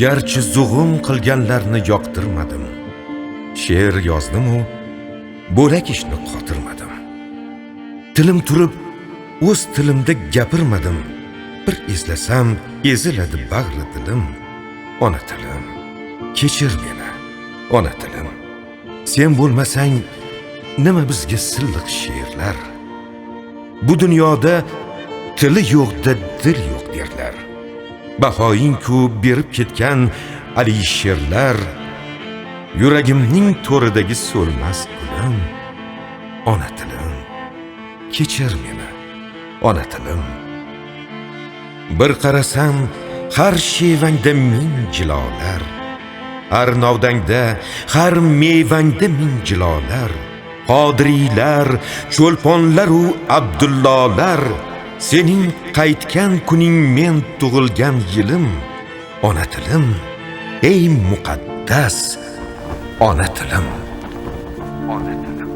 garchi zug'um qilganlarni yoqtirmadim. She'r yozdimu bo'lak ishni qotirmadim. Tilim turib o'z tilimda gapirmadim. Bir eslasam eziladi bag'ri dilim ona tilim kechir meni ona tilim. Sen bo'lmasang nima bizga silliq she'rlar? Bu dunyoda tili yo'qda dil yo'q derlar. Bahoyingku berib ketgan alisherlar yuragimning to'ridagi so'lmas gulim ona tilim kechir meni ona tilim. Bir qarasam har shevangda ming jilolar. Har novdangda har mevangda ming jilolar. Qodiriylar cho'lponlaru abdullolar. Sening qaytgan kuning men tug'ilgan yilim ona tilim. Ey muqaddas ona tilim. Ona tilim.